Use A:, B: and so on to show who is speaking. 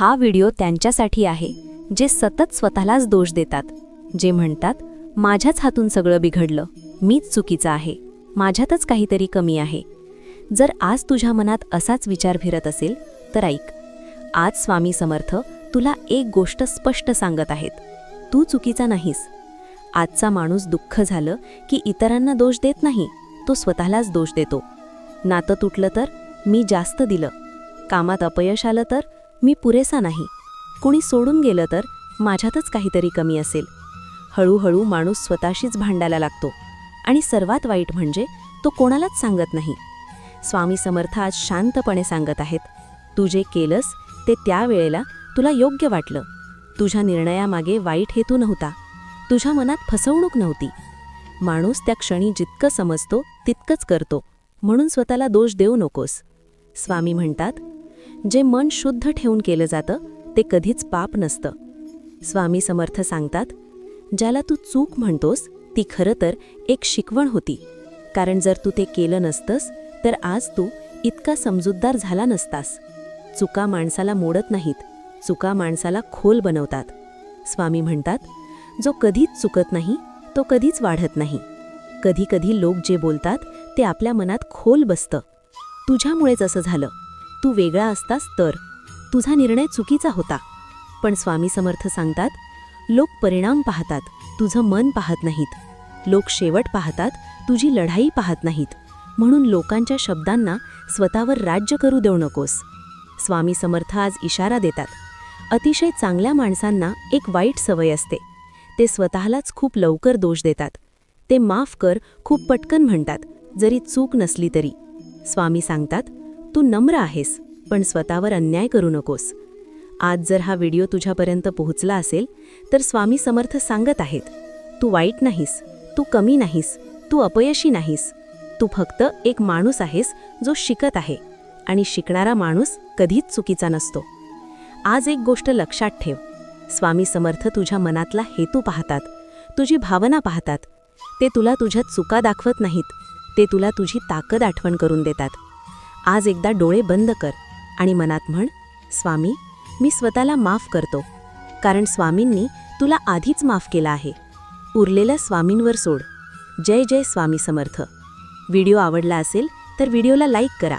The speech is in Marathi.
A: हा व्हिडिओ त्यांच्यासाठी आहे जे सतत स्वतःलाच दोष देतात जे म्हणतात माझ्याच हातून सगळं बिघडलं मीच चुकीचं आहे माझ्यातच काहीतरी कमी आहे. जर आज तुझ्या मनात असाच विचार फिरत असेल तर ऐक आज स्वामी समर्थ तुला एक गोष्ट स्पष्ट सांगत आहेत तू चुकीचा नाहीस. आजचा माणूस दुःख झालं की इतरांना दोष देत नाही तो स्वतःलाच दोष देतो. नातं तुटलं तर मी जास्त दिलं. कामात अपयश आलं तर मी पुरेसा नाही. कुणी सोडून गेलं तर माझ्यातच काहीतरी कमी असेल. हळूहळू माणूस स्वतःशीच भांडायला लागतो आणि सर्वात वाईट म्हणजे तो कोणालाच सांगत नाही. स्वामी समर्थ आज शांतपणे सांगत आहेत तू जे केलंस ते त्यावेळेला तुला योग्य वाटलं. तुझ्या निर्णयामागे वाईट हेतू नव्हता. तुझ्या मनात फसवणूक नव्हती. माणूस त्या क्षणी जितकं समजतो तितकंच करतो. म्हणून स्वतःला दोष देऊ नकोस. स्वामी म्हणतात जे मन शुद्ध ठेवून केलं जातं ते कधीच पाप नसतं. स्वामी समर्थ सांगतात ज्याला तू चूक म्हणतोस ती खरं तर एक शिकवण होती. कारण जर तू ते केलं नसतंस तर आज तू इतका समजूतदार झाला नसतास. चुका माणसाला मोडत नाहीत चुका माणसाला खोल बनवतात. स्वामी म्हणतात जो कधीच चुकत नाही तो कधीच वाढत नाही. कधी कधी लोक जे बोलतात ते आपल्या मनात खोल बसतं. तुझ्यामुळेच असं झालं. तू वेगळा असतास तर. तुझा निर्णय चुकीचा होता. पण स्वामी समर्थ सांगतात लोक परिणाम पाहतात तुझं मन पाहत नाहीत. लोक शेवट पाहतात तुझी लढाई पाहत नाहीत. म्हणून लोकांच्या शब्दांना स्वतःवर राज्य करू देऊ नकोस. स्वामी समर्थ आज इशारा देतात अतिशय चांगल्या माणसांना एक वाईट सवय असते. ते स्वतःलाच खूप लवकर दोष देतात. ते माफ कर खूप पटकन म्हणतात जरी चूक नसली तरी. स्वामी सांगतात तू नम्र आहेस पण स्वतःवर अन्याय करू नकोस. आज जर हा व्हिडिओ तुझ्यापर्यंत पोहोचला असेल तर स्वामी समर्थ सांगत आहेत तू वाईट नाहीस तू कमी नाहीस तू अपयशी नाहीस. तू फक्त एक माणूस आहेस जो शिकत आहे आणि शिकणारा माणूस कधीच चुकीचा नसतो. आज एक गोष्ट लक्षात ठेव. स्वामी समर्थ तुझ्या मनातला हेतू पाहतात तुझी भावना पाहतात. ते तुला तुझ्या चुका दाखवत नाहीत ते तुला तुझी ताकद आठवण करून देतात. आज एकदा डोळे बंद कर आणि मनात म्हण स्वामी मी स्वतःला माफ करतो कारण स्वामींनी तुला आधीच माफ केला आहे. उरलेल्या स्वामींवर सोड. जय जय स्वामी समर्थ. व्हिडिओ आवडला असेल तर व्हिडिओला लाईक करा.